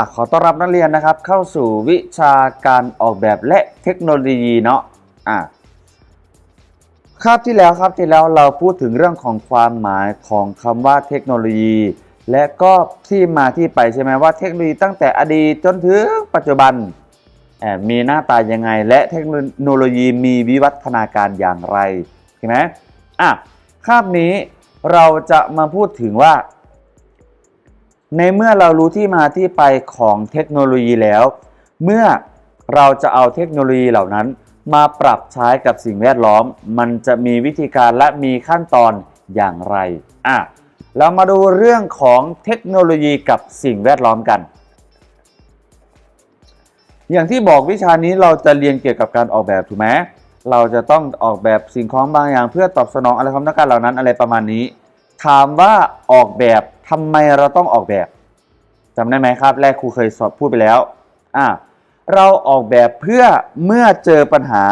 อะขอต้อนรับนักเรียนนะครับ เข้าสู่วิชาการออกแบบและเทคโนโลยีเนาะอะคาบที่แล้วครับที่แล้วเราพูดถึงเรื่องของความหมายของคำว่าเทคโนโลยี และก็ที่มาที่ไปใช่ไหมว่าเทคโนโลยีตั้งแต่อดีตจนถึงปัจจุบันแอบมีหน้าตายังไง และเทคโนโลยีมีวิวัฒนาการอย่างไรเห็นไหมอะคาบนี้เราจะมาพูดถึงว่า ในเมื่อเรารู้ที่มาที่ไปของเทคโนโลยีแล้ว เมื่อเราจะเอาเทคโนโลยีเหล่านั้น มาปรับใช้กับสิ่งแวดล้อม มันจะมีวิธีการและมีขั้นตอนอย่างไรอะเรามาดูเรื่องของเทคโนโลยีกับสิ่งแวดล้อมกัน อย่างที่บอกวิชานี้เราจะเรียนเกี่ยวกับการออกแบบถูกไหมเราจะต้องออกแบบสิ่งของบางอย่าง เพื่อตอบสนองอะไรความต้องการเหล่านั้นอะไรประมาณนี้ ถามว่าออกแบบ ทำไมเราต้องออกแบบจำได้ไหมครับ แรกครูเคยสอบพูดไปแล้วอะเราออกแบบเพื่อเมื่อเจอปัญหา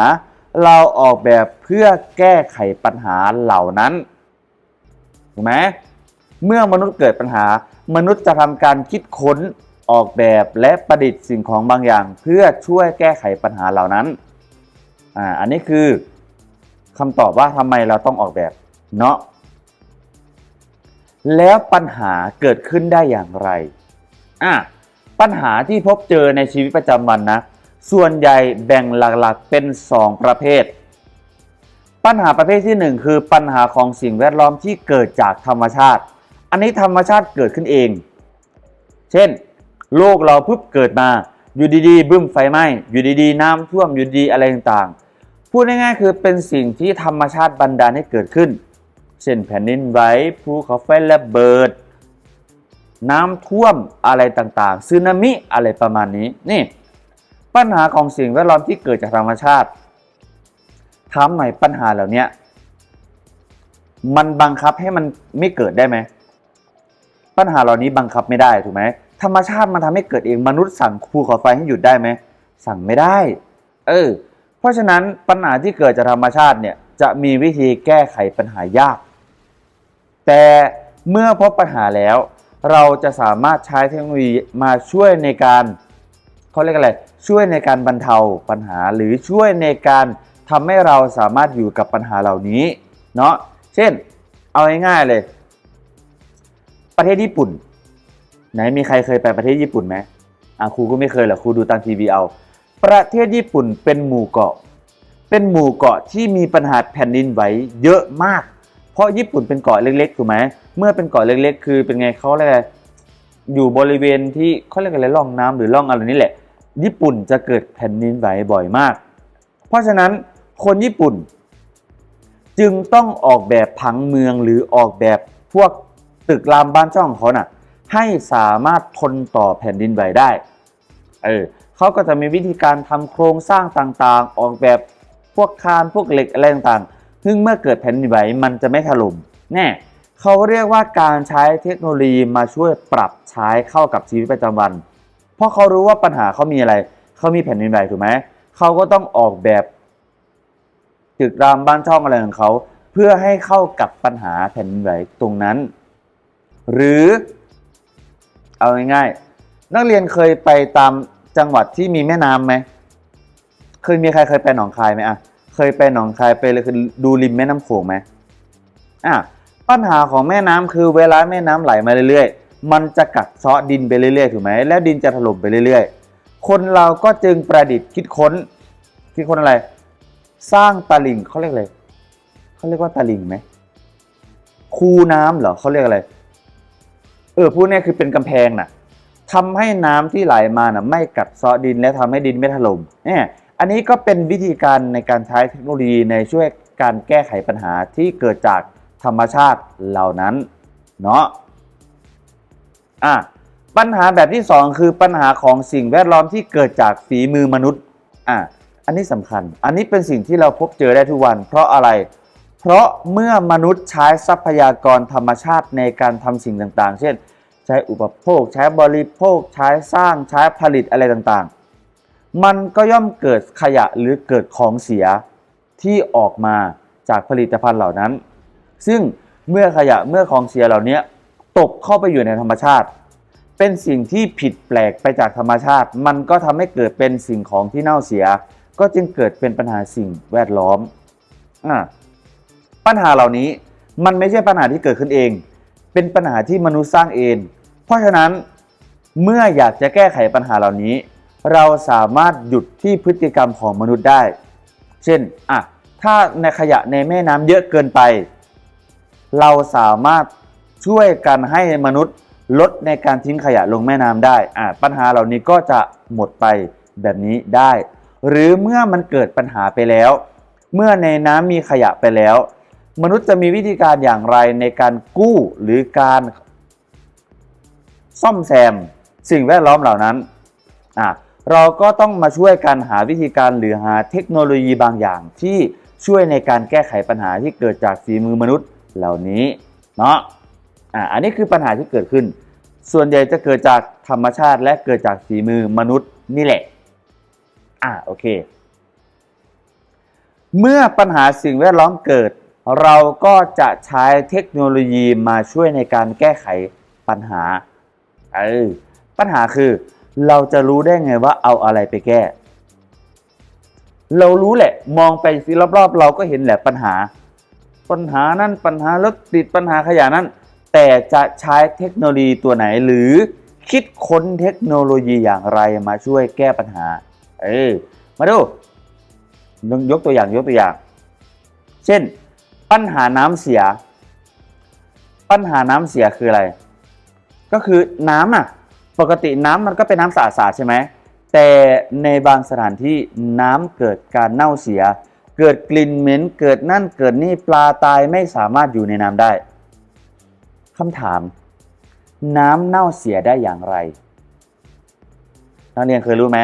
เราออกแบบเพื่อแก้ไขปัญหาเหล่านั้นถูกไหมเมื่อมนุษย์เกิดปัญหา มนุษย์จะทำการคิดค้นออกแบบและประดิษฐ์สิ่งของบางอย่าง เพื่อช่วยแก้ไขปัญหาเหล่านั้นอ่าอันนี้คือคำตอบว่าทำไมเราต้องออกแบบเนาะ แล้วปัญหาเกิดขึ้นได้อย่างไรอะปัญหาที่พบเจอในชีวิตประจำวันนะ ส่วนใหญ่แบ่งหลักๆเป็น 2 ประเภท ปัญหาประเภทที่ 1 คือปัญหาของสิ่งแวดล้อมที่เกิดจากธรรมชาติ อันนี้ธรรมชาติเกิดขึ้นเอง เช่น โลกเราปุ๊บเกิดมา อยู่ดีๆบึ้มไฟไหม้อยู่ดีๆ น้ำท่วมอยู่ดีอะไรต่างๆ พูดง่ายๆคือเป็นสิ่งที่ธรรมชาติบันดาลให้เกิดขึ้น เช่นแผ่นดินไหวภูเขาไฟระเบิด น้ำท่วมอะไรต่างๆสึนามิอะไรประมาณนี้นี่ ปัญหาของสิ่งแวดล้อมที่เกิดจากธรรมชาติถามหน่อยปัญหาเหล่านี้มันบังคับให้มันไม่เกิดได้ไหม ปัญหาเหล่านี้บังคับไม่ได้ถูกไหมธรรมชาติมันทำให้เกิดเองมนุษย์สั่งภูเขาไฟให้หยุดได้ไหมสั่งไม่ได้ เออ เพราะฉะนั้นปัญหาที่เกิดจากธรรมชาติเนี่ยจะมีวิธีแก้ไขปัญหายาก แต่เมื่อพบปัญหาแล้ว เราจะสามารถใช้เทคโนโลยีมาช่วยในการเขาเรียกอะไรช่วยในการบรรเทาปัญหาหรือช่วยในการทำให้เราสามารถอยู่กับปัญหาเหล่านี้เนาะเช่น เอาง่ายๆเลย ประเทศญี่ปุ่น ไหนมีใครเคยไปประเทศญี่ปุ่นไหมอะครูก็ไม่เคยหรอกครูดูตามทีวีเอา ประเทศญี่ปุ่นเป็นหมู่เกาะ เป็นหมู่เกาะที่มีปัญหาแผ่นดินไหวเยอะมาก ราะญี่ปุ่นเป็นเกาะเล็กๆถูกไหมเมื่อเป็นเกาะเล็ก ๆ คือเป็นไงเขาเรียกอะไรอยู่บริเวณที่เขาเรียกอะไรร่องน้ำหรือร่องอะไรนี่แหละ ญี่ปุ่นจะเกิดแผ่นดินไหวบ่อยมาก เพราะฉะนั้นคนญี่ปุ่น จึงต้องออกแบบผังเมืองหรือออกแบบพวกตึกรามบ้านช่องของเขาน่ะให้สามารถทนต่อแผ่นดินไหวได้เออเขาก็จะมีวิธีการทำโครงสร้างต่างๆ ออกแบบพวกคานพวกเหล็กอะไรต่างๆ ซึ่งเมื่อเกิดแผ่นดินไหวมันจะไม่ถล่มแน่เขาเรียกว่าการใช้เทคโนโลยีมาช่วยปรับใช้เข้ากับชีวิตประจำวัน เพราะเขารู้ว่าปัญหาเขามีอะไร เขามีแผ่นดินไหวถูกไหมเขาก็ต้องออกแบบตึกรามบ้านช่องอะไรของเขาเพื่อให้เข้ากับปัญหาแผ่นดินไหวตรงนั้น หรือเอาง่ายๆนักเรียนเคยไปตามจังหวัดที่มีแม่น้ำไหมเคยมีใครเคยไปหนองคายไหมอะ เคยไปหนองคายไปเลยคือดูริมแม่น้ำโขงไหมอะปัญหาของแม่น้ำคือเวลาแม่น้ำไหลมาเรื่อยๆ มันจะกัดเซาะดินไปเรื่อยๆ ถูกไหม แล้วดินจะถล่มไปเรื่อยๆ คนเราก็จึงประดิษฐ์คิดค้น คิดค้นอะไร สร้างตลิ่งเขาเรียกอะไรเขาเรียกว่าตลิ่งไหม คูน้ำเหรอเขาเรียกอะไร เออพูดเนี่ยคือเป็นกำแพงน่ะทำให้น้ำที่ไหลมาน่ะ ไม่กัดเซาะดินและทำให้ดินไม่ถล่มเนี่ย อันนี้ก็เป็นวิธีการในการใช้เทคโนโลยีในช่วยการแก้ไขปัญหาที่เกิดจากธรรมชาติเหล่านั้นเนาะอะปัญหาแบบที่สองคือปัญหาของสิ่งแวดล้อมที่เกิดจากฝีมือมนุษย์อะอันนี้สำคัญ อันนี้เป็นสิ่งที่เราพบเจอได้ทุกวัน เพราะอะไร เพราะเมื่อมนุษย์ใช้ทรัพยากรธรรมชาติในการทำสิ่งต่างๆ เช่น ใช้อุปโภค ใช้บริโภค ใช้สร้าง ใช้ผลิตอะไรต่างๆ มันก็ย่อมเกิดขยะหรือเกิดของเสียที่ออกมาจากผลิตภัณฑ์เหล่านั้น ซึ่งเมื่อขยะเมื่อของเสียเหล่านี้ตกเข้าไปอยู่ในธรรมชาติ เป็นสิ่งที่ผิดแปลกไปจากธรรมชาติ มันก็ทำให้เกิดเป็นสิ่งของที่เน่าเสีย ก็จึงเกิดเป็นปัญหาสิ่งแวดล้อมอปัญหาเหล่านี้มันไม่ใช่ปัญหาที่เกิดขึ้นเอง เป็นปัญหาที่มนุษย์สร้างเอง เพราะฉะนั้นเมื่ออยากจะแก้ไขปัญหาเหล่านี้ เราสามารถหยุดที่พฤติกรรมของมนุษย์ได้ เช่นอะถ้าในขยะในแม่น้ำเยอะเกินไป เราสามารถช่วยกันให้มนุษย์ลดในการทิ้งขยะลงแม่น้ำได้อะปัญหาเหล่านี้ก็จะหมดไปแบบนี้ได้ หรือเมื่อมันเกิดปัญหาไปแล้ว เมื่อในน้ำมีขยะไปแล้ว มนุษย์จะมีวิธีการอย่างไรในการกู้หรือการซ่อมแซมสิ่งแวดล้อมเหล่านั้นอะ เราก็ต้องมาช่วยกันหาวิธีการหรือหาเทคโนโลยีบางอย่างที่ช่วยในการแก้ไขปัญหาที่เกิดจากฝีมือมนุษย์เหล่านี้เนาะอะอันนี้คือปัญหาที่เกิดขึ้น ส่วนใหญ่จะเกิดจากธรรมชาติและเกิดจากฝีมือมนุษย์นี่แหละอะโอเค เมื่อปัญหาสิ่งแวดล้อมเกิด เราก็จะใช้เทคโนโลยีมาช่วยในการแก้ไขปัญหาเออปัญหาคือ เราจะรู้ได้ไงว่าเอาอะไรไปแก้ เรารู้แหละ มองไปสิรอบๆ เราก็เห็นแหละปัญหา ปัญหานั้นปัญหารถติดปัญหาขยะนั้นแต่จะใช้เทคโนโลยีตัวไหนหรือคิดค้นเทคโนโลยีอย่างไรมาช่วยแก้ปัญหา เออมาดูยกตัวอย่างยกตัวอย่าง เช่น ปัญหาน้ำเสีย ปัญหาน้ำเสียคืออะไร ก็คือน้ำอะ ปกติน้ำมันก็เป็นน้ำสะอาดใช่ไหมแต่ในบางสถานที่น้ำเกิดการเน่าเสีย เกิดกลิ่นเหม็นเกิดนั่นเกิดนี่ปลาตายไม่สามารถอยู่ในน้ำได้คำถาม น้ำเน่าเสียได้อย่างไร นักเรียนเคยรู้ไหม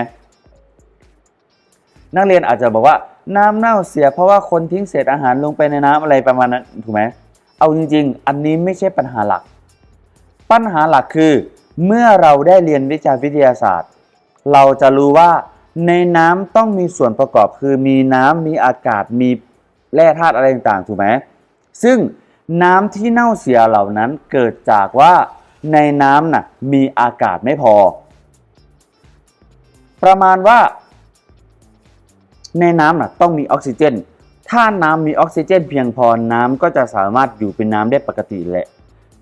นักเรียนอาจจะบอกว่าน้ำเน่าเสีย เพราะว่าคนทิ้งเศษอาหารลงไปในน้ำอะไรประมาณนั้นถูกไหมเอาจริง ๆ อันนี้ไม่ใช่ปัญหาหลัก ปัญหาหลักคือ เมื่อเราได้เรียนวิชาวิทยาศาสตร์ เราจะรู้ว่าในน้ำต้องมีส่วนประกอบคือมีน้ำมีอากาศมีแร่ธาตุอะไรต่างๆถูกไหมซึ่งน้ำที่เน่าเสียเหล่านั้นเกิดจากว่าในน้ำน่ะมีอากาศไม่พอ ประมาณว่า ในน้ำน่ะต้องมีออกซิเจน ถ้าน้ำมีออกซิเจน เพียงพอน้ำก็จะสามารถอยู่เป็นน้ำได้ปกติแหละ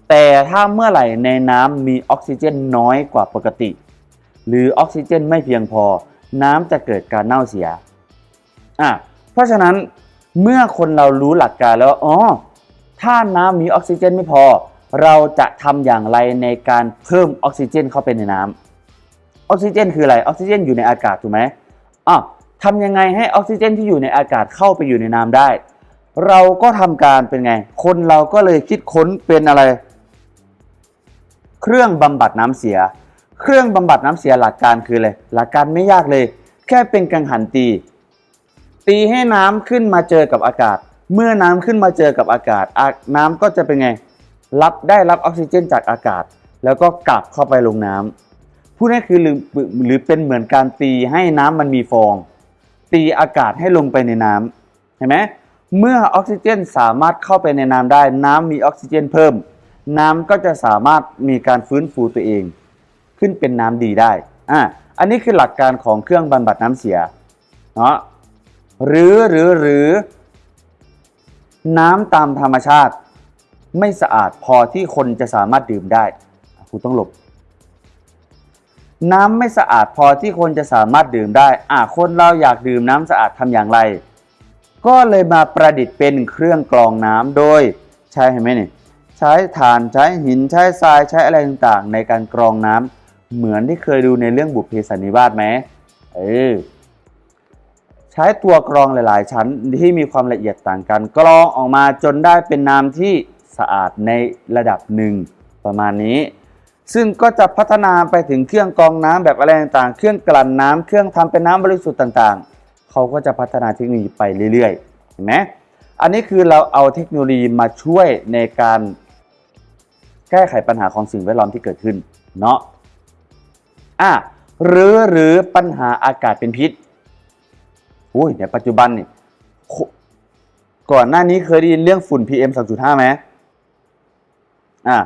แต่ถ้าเมื่อไหร่ในน้ำมีออกซิเจนน้อยกว่าปกติ หรือออกซิเจนไม่เพียงพอ น้ำจะเกิดการเน่าเสียอะเพราะฉะนั้นเมื่อคนเรารู้หลักการแล้วอ๋อถ้าน้ำมีออกซิเจนไม่พอ เราจะทำอย่างไรในการเพิ่มออกซิเจนเข้าไปในน้ำออกซิเจนคืออะไรออกซิเจนอยู่ในอากาศถูกไหมอะทำยังไงให้ออกซิเจนที่อยู่ในอากาศเข้าไปอยู่ในน้ำได้ เราก็ทำการเป็นไง คนเราก็เลยคิดค้นเป็นอะไร เครื่องบำบัดน้ำเสีย เครื่องบำบัดน้ำเสียหลักการคืออะไรหลักการไม่ยากเลย แค่เป็นกังหันตี ตีให้น้ำขึ้นมาเจอกับอากาศ เมื่อน้ำขึ้นมาเจอกับอากาศ น้ำก็จะเป็นไง รับได้รับออกซิเจนจากอากาศ แล้วก็กลับเข้าไปลงน้ำพูดง่ายคือหรือหรือเป็นเหมือนการตีให้น้ำมันมีฟอง ตีอากาศให้ลงไปในน้ำเห็นไหมเมื่อออกซิเจนสามารถเข้าไปในน้ำได้น้ำมีออกซิเจนเพิ่ม น้ำก็จะสามารถมีการฟื้นฟูตัวเอง ขึ้นเป็นน้ำดีได้อะอันนี้คือหลักการของเครื่องบำบัดน้ำเสียเนาะหรือหรือหรือ น้ำตามธรรมชาติ ไม่สะอาดพอที่คนจะสามารถดื่มได้ครูต้องหลบ น้ำไม่สะอาดพอที่คนจะสามารถดื่มได้อะคนเราอยากดื่มน้ำสะอาดทำอย่างไร ก็เลยมาประดิษฐ์เป็นเครื่องกรองน้ำโดยใช้เห็นไหมเนี่ใช้ถ่านใช้หินใช้ทรายใช้อะไรต่างๆ ในการกรองน้ำเหมือนที่เคยดูในเรื่องบุพเพสันนิวาสไหมเออใช้ตัวกรองหลาย ๆ ชั้นที่มีความละเอียดต่างกัน กรองออกมาจนได้เป็นน้ำที่สะอาดในระดับหนึ่งประมาณนี้ ซึ่งก็จะพัฒนาไปถึงเครื่องกรองน้ำแบบอะไรต่างๆ เครื่องกลั่นน้ำเครื่องทำเป็นน้ำบริสุทธิ์ต่างๆ เขาก็จะพัฒนาเทคโนโลยีไปเรื่อยๆ เห็นไหมอันนี้คือเราเอาเทคโนโลยีมาช่วยในการ แก้ไขปัญหาของสิ่งแวดล้อมที่เกิดขึ้นเนาะอะหรือหรือปัญหาอากาศเป็นพิษอุ้ยในปัจจุบันนี่โคก่อนหน้านี้เคยได้ยินเรื่องฝุ่น PM 2.5ไหมอะ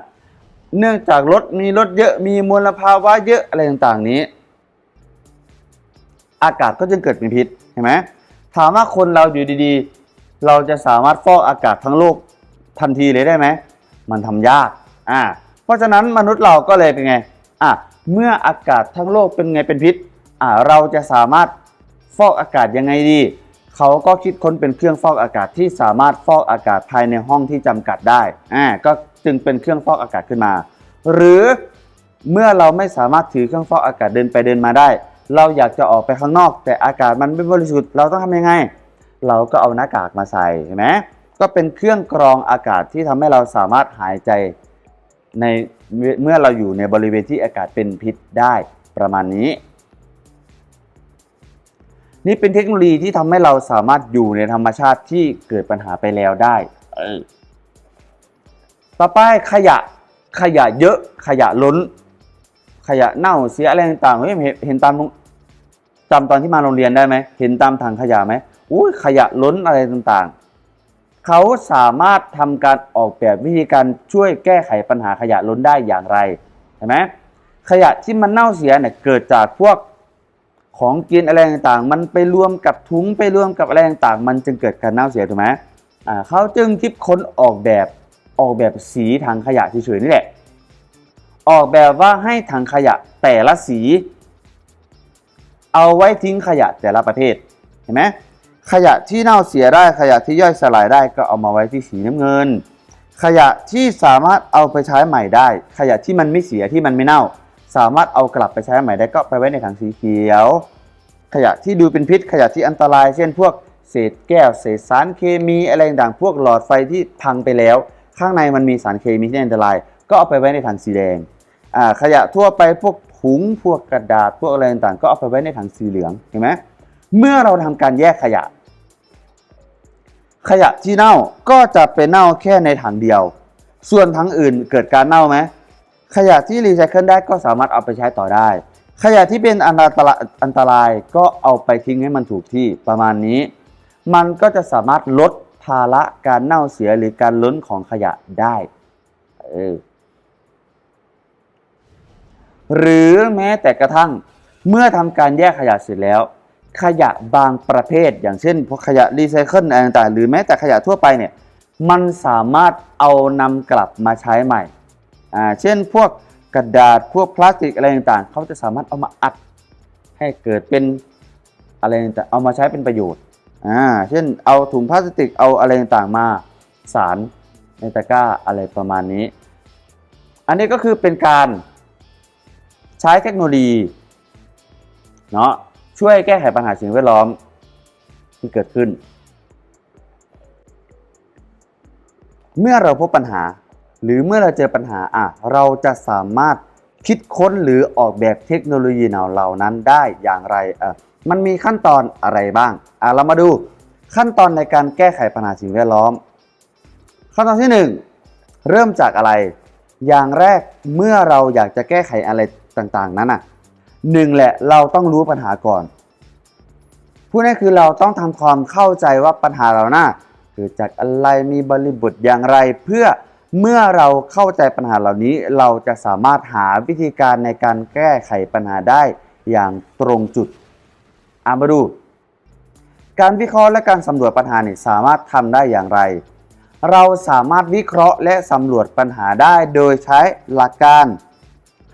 เนื่องจากรถมีรถเยอะมีมลภาวะเยอะอะไรต่างๆนี้ อากาศก็จึงเกิดเป็นพิษเห็นไหมถามว่าคนเราอยู่ดีๆ เราจะสามารถฟอกอากาศทั้งโลกทันทีเลยได้ไหม มันทำยาก อ่า เพราะฉะนั้นมนุษย์เราก็เลยเป็นไง อะ เมื่ออากาศทั้งโลกเป็นไงเป็นพิษ อ่า เราจะสามารถฟอกอากาศยังไงดี เขาก็คิดค้นเป็นเครื่องฟอกอากาศที่สามารถฟอกอากาศภายในห้องที่จำกัดได้ อ่า ก็จึงเป็นเครื่องฟอกอากาศขึ้นมา หรือเมื่อเราไม่สามารถถือเครื่องฟอกอากาศเดินไปเดินมาได้ เราอยากจะออกไปข้างนอก แต่อากาศมันไม่บริสุทธิ์ เราต้องทำยังไง เราก็เอาหน้ากากมาใส่เห็นไหมก็เป็นเครื่องกรองอากาศที่ทำให้เราสามารถหายใจ ในเมื่อเราอยู่ในบริเวณที่อากาศเป็นพิษได้ประมาณนี้ นี่เป็นเทคโนโลยีที่ทำให้เราสามารถอยู่ในธรรมชาติที่เกิดปัญหาไปแล้วได้ต่อไปขยะขยะเยอะขยะล้น ขยะเน่าเสียอะไรต่างๆเฮ้ยเห็นเห็นตามโรงจำตอนที่มาโรงเรียนได้ไหมเห็นตามถังขยะไหมอุ้ยขยะล้นอะไรต่างๆ เขาสามารถทำการออกแบบวิธีการช่วยแก้ไขปัญหาขยะล้นได้อย่างไรเห็นไหมขยะที่มันเน่าเสียเนี่ยเกิดจากพวกของกินอะไรต่างๆ มันไปรวมกับถุงไปรวมกับอะไรต่างๆ มันจึงเกิดการเน่าเสียถูกไหมอ่าเขาจึงคิดค้นออกแบบออกแบบสีถังขยะเฉยๆนี่แหละ ออกแบบว่าให้ถังขยะแต่ละสี เอาไว้ทิ้งขยะแต่ละประเภทเห็นไหม ขยะที่เน่าเสียได้ขยะที่ย่อยสลายได้ก็เอามาไว้ที่สีน้ำเงิน ขยะที่สามารถเอาไปใช้ใหม่ได้ ขยะที่มันไม่เสียที่มันไม่เน่า สามารถเอากลับไปใช้ใหม่ได้ก็ไปไว้ในถังสีเขียว ขยะที่ดูเป็นพิษ ขยะที่อันตราย เช่น พวกเศษแก้วเศษสารเคมีอะไรต่างๆพวกหลอดไฟที่พังไปแล้ว ข้างในมันมีสารเคมีที่อันตราย ก็เอาไปไว้ในถังสีแดงขยะทั่วไปพวกถุงพวกกระดาษพวกอะไรต่างๆก็เอาไปไว้ในถังสีเหลืองเห็นไหมเมื่อเราทำการแยกขยะ ขยะที่เน่าก็จะไปเน่าแค่ในถังเดียว ส่วนถังอื่นเกิดการเน่าไหมขยะที่รีไซเคิลได้ก็สามารถเอาไปใช้ต่อได้ ขยะที่เป็นอันตรายอันตรายก็เอาไปทิ้งให้มันถูกที่ประมาณนี้ มันก็จะสามารถลดภาระการเน่าเสียหรือการล้นของขยะได้เออหรือแม้แต่กระทั่งเมื่อทำการแยกขยะเสร็จแล้ว ขยะบางประเภท อย่างเช่นพวกขยะรีไซเคิลอะไรต่างๆ หรือแม้แต่ขยะทั่วไปเนี่ยมันสามารถเอานำกลับมาใช้ใหม่อ่าเช่นพวกกระดาษพวกพลาสติกอะไรต่างๆเขาจะสามารถเอามาอัดให้เกิดเป็นอะไรต่างๆเอามาใช้เป็นประโยชน์อ่าเช่นเอาถุงพลาสติกเอาอะไรต่างๆมาสารในตะกร้าอะไรประมาณนี้ อันนี้ก็คือเป็นการใช้เทคโนโลยีเนาะ ช่วยแก้ไขปัญหาสิ่งแวดล้อมที่เกิดขึ้น เมื่อเราพบปัญหา หรือเมื่อเราเจอปัญหาอะเราจะสามารถคิดค้นหรือออกแบบเทคโนโลยีเหล่านั้นได้อย่างไรเออมันมีขั้นตอนอะไรบ้างอะเรามาดูขั้นตอนในการแก้ไขปัญหาสิ่งแวดล้อม ขั้นตอนที่หนึ่งเริ่มจากอะไร อย่างแรกเมื่อเราอยากจะแก้ไขอะไรต่างๆ นั้นอะ หนึ่งแหละเราต้องรู้ปัญหาก่อนพูดง่ายคือเราต้องทำความเข้าใจว่าปัญหาเราน่ะเกิดจากอะไรมีบริบทอย่างไร เพื่อเมื่อเราเข้าใจปัญหาเหล่านี้ เราจะสามารถหาวิธีการในการแก้ไขปัญหาได้อย่างตรงจุดอามาดู การวิเคราะห์และการสำรวจปัญหาเนี่ยสามารถทำได้อย่างไร เราสามารถวิเคราะห์และสำรวจปัญหาได้โดยใช้หลักการ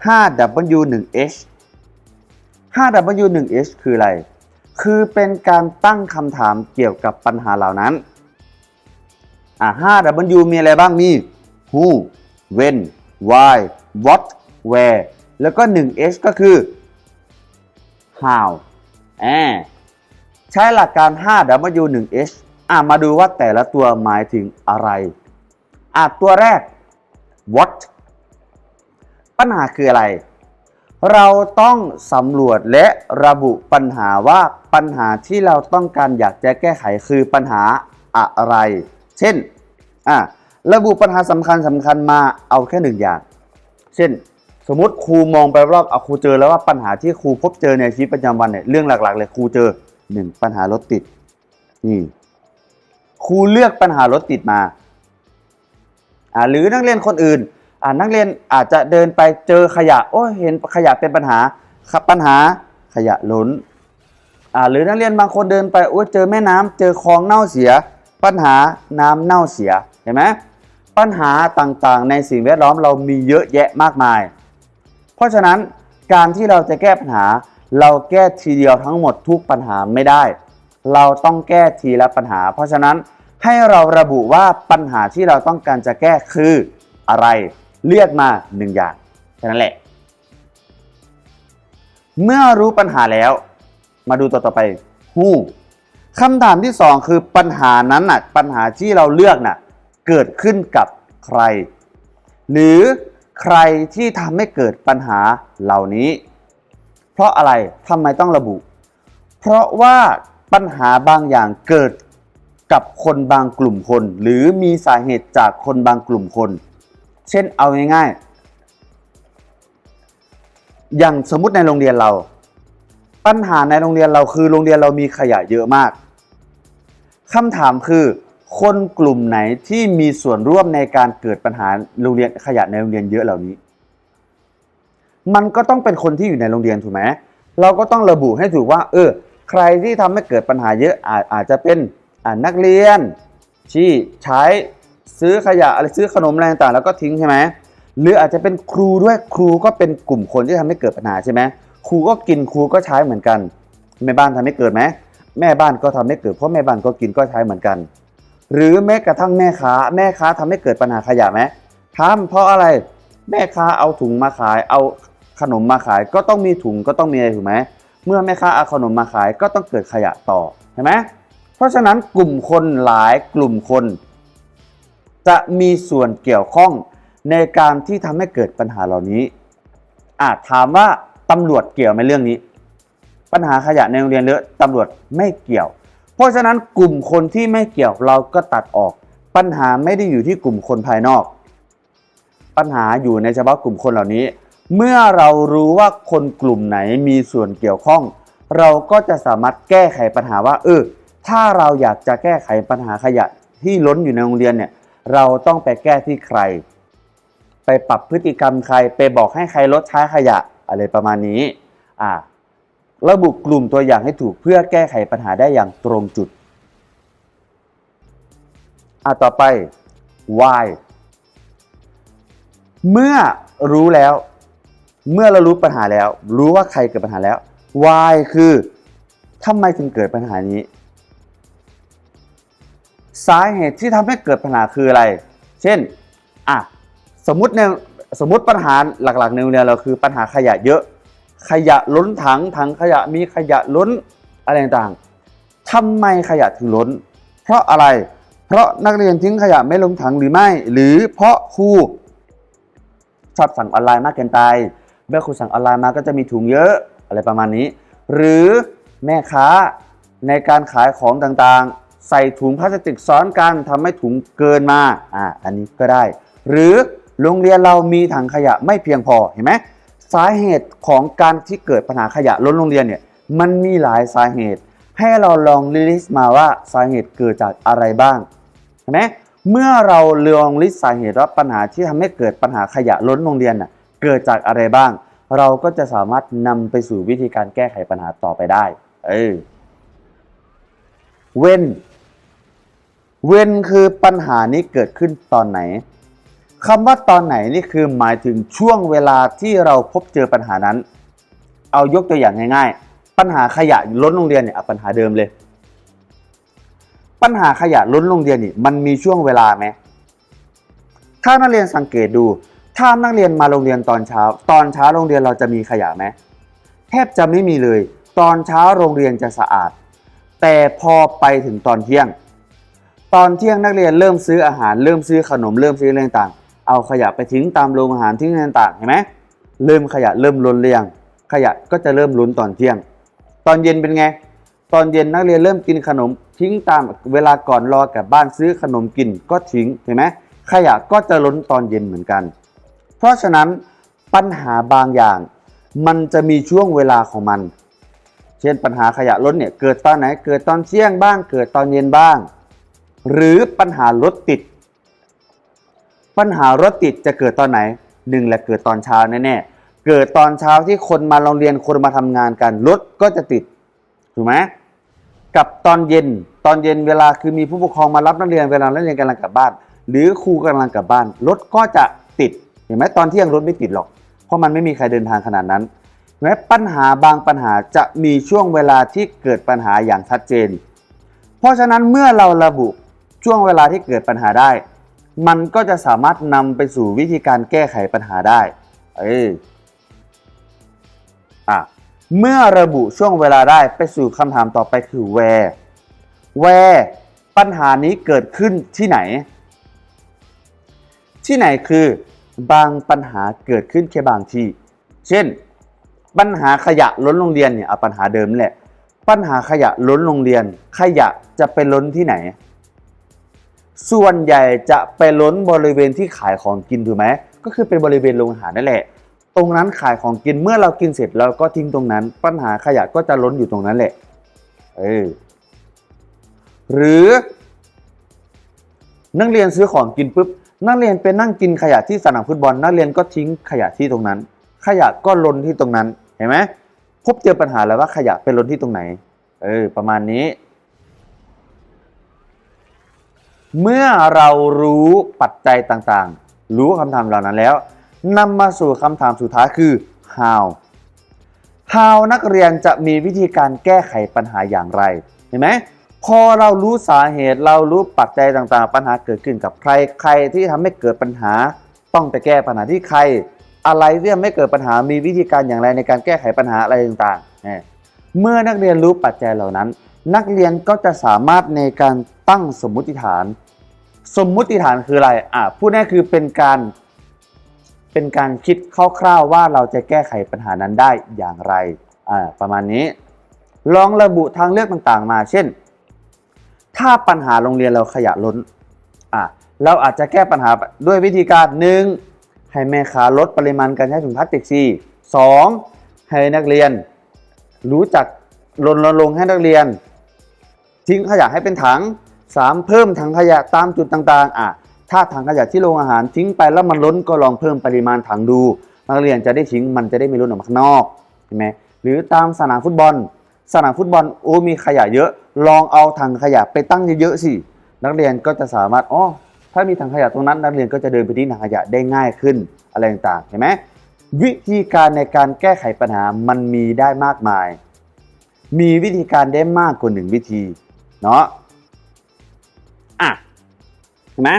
5W1H 5W1H คืออะไร คือเป็นการตั้งคำถามเกี่ยวกับปัญหาเหล่านั้น อ่า 5W มีอะไรบ้าง มี who when why what where แล้วก็ 1H ก็คือ how แอใช้หลักการ 5W1H อะมาดูว่าแต่ละตัวหมายถึงอะไร อะตัวแรก what ปัญหาคืออะไร เราต้องสำรวจและระบุปัญหาว่าปัญหาที่เราต้องการอยากจะแก้ไขคือปัญหาอะไร เช่นอะระบุปัญหาสำคัญสำคัญมาเอาแค่หนึ่งอย่าง เช่น สมมติครูมองไปรอบเอาครูเจอแล้วว่าปัญหาที่ครูพบเจอในชีวิตประจำวันเนี่ยเรื่องหลักๆเลยครูเจอหนึ่งปัญหารถติดนี่ครูเลือกปัญหารถติดมาอ่าหรือนักเรียนคนอื่น นักเรียนอาจจะเดินไปเจอขยะโอ้เห็นขยะเป็นปัญหาครับปัญหาขยะล้นหรือนักเรียนบางคนเดินไปโอ้เจอแม่น้ำเจอคลองเน่าเสีย ปัญหาน้ำเน่าเสียเห็นไหมปัญหาต่างๆ ในสิ่งแวดล้อมเรามีเยอะแยะมากมาย เพราะฉะนั้นการที่เราจะแก้ปัญหา เราแก้ทีเดียวทั้งหมดทุกปัญหาไม่ได้ เราต้องแก้ทีละปัญหา เพราะฉะนั้นให้เราระบุว่าปัญหาที่เราต้องการจะแก้คืออะไร เลือกมาหนึ่งอย่างแค่นั้นแหละ เมื่อรู้ปัญหาแล้ว มาดูตัวต่อไป who คำถามที่สองคือปัญหานั้นน่ะปัญหาที่เราเลือกน่ะเกิดขึ้นกับใคร หรือใครที่ทำให้เกิดปัญหาเหล่านี้ เพราะอะไรทำไมต้องระบุ เพราะว่าปัญหาบางอย่างเกิดกับคนบางกลุ่มคน หรือมีสาเหตุจากคนบางกลุ่มคน เช่นเอาง่ายๆ อย่างสมมุติในโรงเรียนเรา ปัญหาในโรงเรียนเราคือโรงเรียนเรามีขยะเยอะมากคำถามคือ คนกลุ่มไหนที่มีส่วนร่วมในการเกิดปัญหาโรงเรียนขยะในโรงเรียนเยอะเหล่านี้ มันก็ต้องเป็นคนที่อยู่ในโรงเรียนถูกไหมเราก็ต้องระบุให้ถูกว่า เออ ใครที่ทำให้เกิดปัญหาเยอะอาจอาจจะเป็นนักเรียนที่ใช้ ซื้อขยะอะไรซื้อขนมอะไรต่างๆแล้วก็ทิ้งใช่ไหมหรืออาจจะเป็นครูด้วยครูก็เป็นกลุ่มคนที่ทำให้เกิดปัญหาใช่ไหมครูก็กินครูก็ใช้เหมือนกันแม่บ้านทำให้เกิดไหมแม่บ้านก็ทำให้เกิดเพราะแม่บ้านก็กินก็ใช้เหมือนกัน หรือแม้กระทั่งแม่ค้า แม่ค้าทำให้เกิดปัญหาขยะไหมทำเพราะอะไรแม่ค้าเอาถุงมาขาย เอาขนมมาขาย ก็ต้องมีถุงก็ต้องมีอะไรถูกไหมเมื่อแม่ค้าเอาขนมมาขายก็ต้องเกิดขยะต่อเห็นไหมเพราะฉะนั้นกลุ่มคนหลายกลุ่มคน จะมีส่วนเกี่ยวข้องในการที่ทำให้เกิดปัญหาเหล่านี้อาจถามว่าตำรวจเกี่ยวไหมเรื่องนี้ ปัญหาขยะในโรงเรียนเยอะตำรวจไม่เกี่ยว เพราะฉะนั้นกลุ่มคนที่ไม่เกี่ยวเราก็ตัดออก ปัญหาไม่ได้อยู่ที่กลุ่มคนภายนอก ปัญหาอยู่ในเฉพาะกลุ่มคนเหล่านี้ เมื่อเรารู้ว่าคนกลุ่มไหนมีส่วนเกี่ยวข้อง เราก็จะสามารถแก้ไขปัญหาว่าเออถ้าเราอยากจะแก้ไขปัญหาขยะที่ล้นอยู่ในโรงเรียนเนี่ย เราต้องไปแก้ที่ใคร ไปปรับพฤติกรรมใคร ไปบอกให้ใครลดใช้ขยะอะไรประมาณนี้อ่าระบุกลุ่มตัวอย่างให้ถูกเพื่อแก้ไขปัญหาได้อย่างตรงจุดอะต่อไป why เมื่อรู้แล้ว เมื่อเรารู้ปัญหาแล้ว รู้ว่าใครเกิดปัญหาแล้ว why คือทำไมถึงเกิดปัญหานี้ สาเหตุที่ทำให้เกิดปัญหาคืออะไร เช่นอะสมมติในสมมติปัญหาหลักๆในโรงเรียนเราคือปัญหาขยะเยอะ ขยะล้นถังถังขยะมีขยะล้นอะไรต่างๆทำไมขยะถึงล้น เพราะอะไร เพราะนักเรียนทิ้งขยะไม่ลงถังหรือไม่ หรือเพราะครูชอบสั่งออนไลน์มากเกินไปเมื่อครูสั่งออนไลน์มาก็จะมีถุงเยอะอะไรประมาณนี้ หรือแม่ค้าในการขายของต่างๆ ใส่ถุงพลาสติกซ้อนกันทำให้ถุงเกินมาอ่าอันนี้ก็ได้ หรือโรงเรียนเรามีถังขยะไม่เพียงพอเห็นไหมสาเหตุของการที่เกิดปัญหาขยะล้นโรงเรียนเนี่ยมันมีหลายสาเหตุ ให้เราลองลิสต์มาว่าสาเหตุเกิดจากอะไรบ้างเห็นไหมเมื่อเราลองลิสต์สาเหตุว่าปัญหาที่ทำให้เกิดปัญหาขยะล้นโรงเรียนน่ะเกิดจากอะไรบ้าง เราก็จะสามารถนำไปสู่วิธีการแก้ไขปัญหาต่อไปได้ เออเว้น เว้นคือปัญหานี้เกิดขึ้นตอนไหนคำว่าตอนไหนนี่คือหมายถึงช่วงเวลาที่เราพบเจอปัญหานั้น เอายกตัวอย่างง่าย ๆ ปัญหาขยะล้นโรงเรียนเนี่ยปัญหาเดิมเลย ปัญหาขยะล้นโรงเรียนนี่มันมีช่วงเวลาไหมถ้านักเรียนสังเกตดู ถ้านักเรียนมาโรงเรียนตอนเช้า ตอนเช้าโรงเรียนเราจะมีขยะไหมแทบจะไม่มีเลย ตอนเช้าโรงเรียนจะสะอาด แต่พอไปถึงตอนเที่ยง ตอนเที่ยงนักเรียนเริ่มซื้ออาหารเริ่มซื้อขนมเริ่มซื้ออะไรต่างๆเอาขยะไปทิ้งตามโรงอาหารทิ้งอะไรต่างๆเห็นไหมเริ่มขยะเริ่มล้นเรียง ขยะก็จะเริ่มล้นตอนเที่ยง ตอนเย็นเป็นไง ตอนเย็นนักเรียนเริ่มกินขนมทิ้งตามเวลาก่อนรอกลับบ้านซื้อขนมกินก็ทิ้งเห็นไหมขยะก็จะล้นตอนเย็นเหมือนกัน เพราะฉะนั้นปัญหาบางอย่าง มันจะมีช่วงเวลาของมัน เช่นปัญหาขยะล้นเนี่ยเกิดตอนไหนเกิดตอนเที่ยงบ้าง เกิดตอนเย็นบ้าง หรือปัญหารถติด ปัญหารถติดจะเกิดตอนไหนหนึ่งแหละเกิดตอนเช้าแน่ๆเกิดตอนเช้าที่คนมาโรงเรียนคนมาทำงานกันรถก็จะติดถูกไหมกับตอนเย็นตอนเย็นเวลาคือมีผู้ปกครองมารับนักเรียนเวลานักเรียนกำลังกลับบ้าน หรือครูกำลังกลับบ้านรถก็จะติดเห็นไหมตอนเที่ยงรถไม่ติดหรอก เพราะมันไม่มีใครเดินทางขนาดนั้นเห็นไหมปัญหาบางปัญหาจะมีช่วงเวลาที่เกิดปัญหาอย่างชัดเจน เพราะฉะนั้นเมื่อเราระบุ ช่วงเวลาที่เกิดปัญหาได้ มันก็จะสามารถนำไปสู่วิธีการแก้ไขปัญหาได้ เอออะเมื่อระบุช่วงเวลาได้ไปสู่คำถามต่อไปคือ where where ปัญหานี้เกิดขึ้นที่ไหน ที่ไหนคือบางปัญหาเกิดขึ้นแค่บางที่ เช่น ปัญหาขยะล้นโรงเรียนเนี่ยเอาปัญหาเดิมแหละ ปัญหาขยะล้นโรงเรียน ขยะจะไปล้นที่ไหน ส่วนใหญ่จะไปล้นบริเวณที่ขายของกินถูกไหมก็คือเป็นบริเวณโรงอาหารนั่นแหละ ตรงนั้นขายของกินเมื่อเรากินเสร็จเราก็ทิ้งตรงนั้น ปัญหาขยะก็จะล้นอยู่ตรงนั้นแหละเออหรือ นักเรียนซื้อของกินปุ๊บนักเรียนไปนั่งกินขยะที่สนามฟุตบอล นักเรียนก็ทิ้งขยะที่ตรงนั้น ขยะก็ล้นที่ตรงนั้นเห็นไหมพบเจอปัญหาแล้วว่าขยะไปล้นที่ตรงไหน เออ ประมาณนี้ เมื่อเรารู้ปัจจัยต่างๆ รู้คำถามเหล่านั้นแล้วนำมาสู่คำถามสุดท้ายคือ how how นักเรียนจะมีวิธีการแก้ไขปัญหาอย่างไร เห็นไหม พอเรารู้สาเหตุ เรารู้ปัจจัยต่างๆ ปัญหาเกิดขึ้นกับใคร ใครที่ทำให้เกิดปัญหา ต้องไปแก้ปัญหาที่ใคร อะไรที่ทำให้เกิดปัญหา มีวิธีการอย่างไรในการแก้ไขปัญหาอะไรต่างๆเนี่ยเมื่อนักเรียนรู้ปัจจัยเหล่านั้น นักเรียนก็จะสามารถในการตั้งสมมุติฐาน สมมุติฐานคืออะไรอะพูดง่ายคือเป็นการ เป็นการคิดคร่าวๆว่าเราจะแก้ไขปัญหานั้นได้อย่างไรอ่าประมาณนี้ ลองระบุทางเลือกต่างๆมา เช่น ถ้าปัญหาโรงเรียนเราขยะล้นอะเราอาจจะแก้ปัญหาด้วยวิธีการหนึ่งให้แม่ค้าลดปริมาณการใช้ถุงพลาสติกซีสองให้นักเรียน รู้จักรณรงค์ให้นักเรียน ทิ้งขยะให้เป็นถัง 3. เพิ่มถังขยะตามจุดต่างๆอะถ้าถังขยะที่โรงอาหารทิ้งไปแล้วมันล้นก็ลองเพิ่มปริมาณถังดูนักเรียนจะได้ทิ้งมันจะได้ไม่ล้นออกมาข้างนอกเห็นไหมหรือตามสนามฟุตบอล สนามฟุตบอลโอ้มีขยะเยอะ ลองเอาถังขยะไปตั้งเยอะๆสิ นักเรียนก็จะสามารถอ๋อถ้ามีถังขยะตรงนั้น นักเรียนก็จะเดินไปที่ถังขยะได้ง่ายขึ้นอะไรต่างๆเห็นไหมวิธีการในการแก้ไขปัญหามันมีได้มากมาย มีวิธีการได้มากกว่าหนึ่งวิธีเนาะอะ เห็นไหม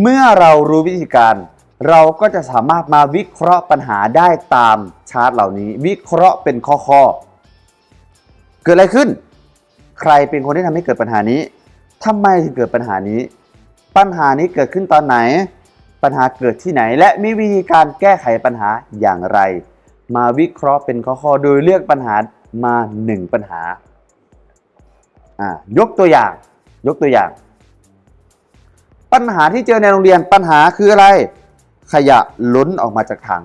เมื่อเรารู้วิธีการ เราก็จะสามารถมาวิเคราะห์ปัญหาได้ตามชาร์ตเหล่านี้ วิเคราะห์เป็นข้อๆเกิดอะไรขึ้น ใครเป็นคนที่ทำให้เกิดปัญหานี้ทำไมถึงเกิดปัญหานี้ ปัญหานี้เกิดขึ้นตอนไหน ปัญหาเกิดที่ไหน และมีวิธีการแก้ไขปัญหาอย่างไร มาวิเคราะห์เป็นข้อๆโดยเลือกปัญหามาหนึ่งปัญหาอ่ายกตัวอย่าง ยกตัวอย่าง ปัญหาที่เจอในโรงเรียนปัญหาคืออะไร ขยะล้นออกมาจากถัง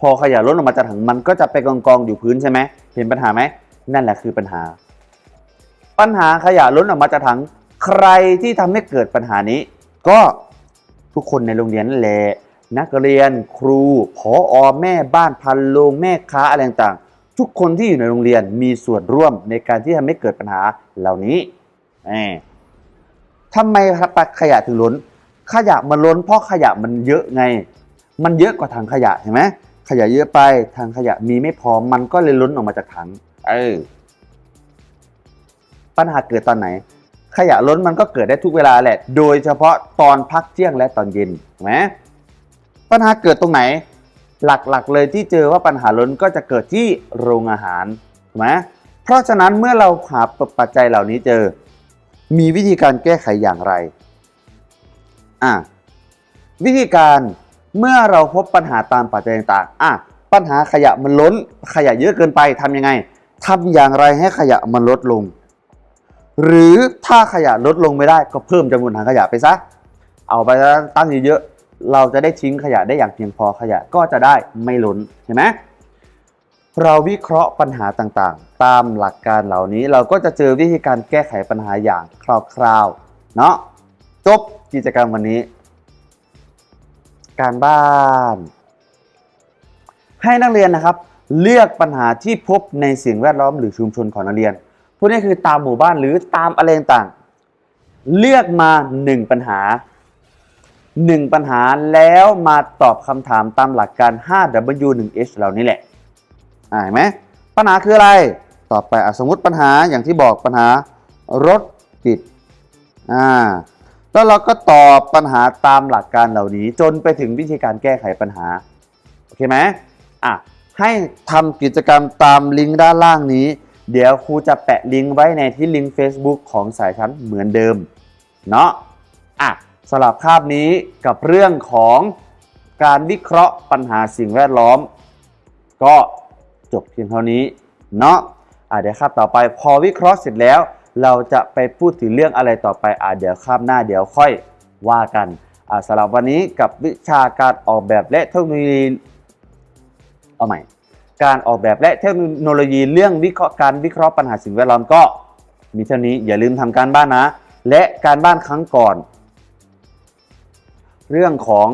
พอขยะล้นออกมาจากถังมันก็จะไปกองกองอยู่พื้นใช่ไหมเห็นปัญหาไหมนั่นแหละคือปัญหา ปัญหาขยะล้นออกมาจากถัง ใครที่ทำให้เกิดปัญหานี้ ก็ทุกคนในโรงเรียนนั่นแหละนักเรียนครูผออแม่บ้านพันโรงแม่ค้าอะไรต่างๆทุกคนที่อยู่ในโรงเรียนมีส่วนร่วมในการที่ทำให้เกิดปัญหาเหล่านี้แหม ทำไมขยะถึงล้น ขยะมันล้น เพราะขยะมันเยอะไง มันเยอะกว่าถังขยะเห็นไหมขยะเยอะไปถังขยะมีไม่พอมันก็เลยล้นออกมาจากถังเออปัญหาเกิดตอนไหน ขยะล้นมันก็เกิดได้ทุกเวลาแหละ โดยเฉพาะตอนพักเที่ยงและตอนเย็นถูกไหมปัญหาเกิดตรงไหน หลักๆเลยที่เจอว่าปัญหาล้นก็จะเกิดที่โรงอาหารถูกไหมเพราะฉะนั้นเมื่อเราหาปัจจัยเหล่านี้เจอ มีวิธีการแก้ไขอย่างไรอะวิธีการเมื่อเราพบปัญหาตามปัจจัยต่างๆอะปัญหาขยะมันล้นขยะเยอะเกินไปทำยังไงทำอย่างไรให้ขยะมันลดลง หรือถ้าขยะลดลงไม่ได้ก็เพิ่มจำนวนถังขยะไปซะ เอาไปตั้งเยอะๆเราจะได้ทิ้งขยะได้อย่างเพียงพอขยะก็จะได้ไม่ล้นเห็นไหมเราวิเคราะห์ปัญหาต่างๆ ตามหลักการเหล่านี้เราก็จะเจอวิธีการแก้ไขปัญหาอย่างคร่าวๆเนาะจบกิจกรรมวันนี้ การบ้าน ให้นักเรียนนะครับ เลือกปัญหาที่พบในสิ่งแวดล้อมหรือชุมชนของนักเรียนพวกนี้คือตามหมู่บ้านหรือตามอะไรต่างเลือกมา 1 ปัญหา 1 ปัญหาแล้วมาตอบคำถามตามหลักการ 5W1H เหล่านี้แหละอ่าเห็นไหมปัญหาคืออะไร ต่อไปอสมมติปัญหาอย่างที่บอกปัญหารถติดอ่าแล้วเราก็ตอบปัญหาตามหลักการเหล่านี้ จนไปถึงวิธีการแก้ไขปัญหาโอเคไหมอะให้ทำกิจกรรมตามลิงก์ด้านล่างนี้ เดี๋ยวครูจะแปะลิงก์ไว้ในที่ลิงก์ Facebook ของสายชั้นเหมือนเดิมเนาะอะสลับคาบนี้กับเรื่องของการวิเคราะห์ปัญหาสิ่งแวดล้อม ก็จบเพียงเท่านี้เนาะ อะเดี๋ยวคาบต่อไปพอวิเคราะห์เสร็จแล้ว เราจะไปพูดถึงเรื่องอะไรต่อไปอะเดี๋ยวคาบหน้าเดี๋ยวค่อยว่ากันอะสำหรับวันนี้กับวิชาการออกแบบและเทคโนโลยีเอาใหม่ การออกแบบและเทคโนโลยีเรื่องวิเคราะห์การวิเคราะห์ปัญหาสิ่งแวดล้อมก็ มีเท่านี้อย่าลืมทำการบ้านนะ และการบ้านครั้งก่อน เรื่องของ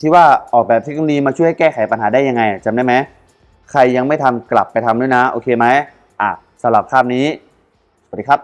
ที่ว่าออกแบบเทคโนโลยีมาช่วยให้แก้ไขปัญหาได้ยังไงจำได้ไหม ใครยังไม่ทำกลับไปทำด้วยนะ โอเคไหมอะสำหรับคาบนี้ สวัสดีครับ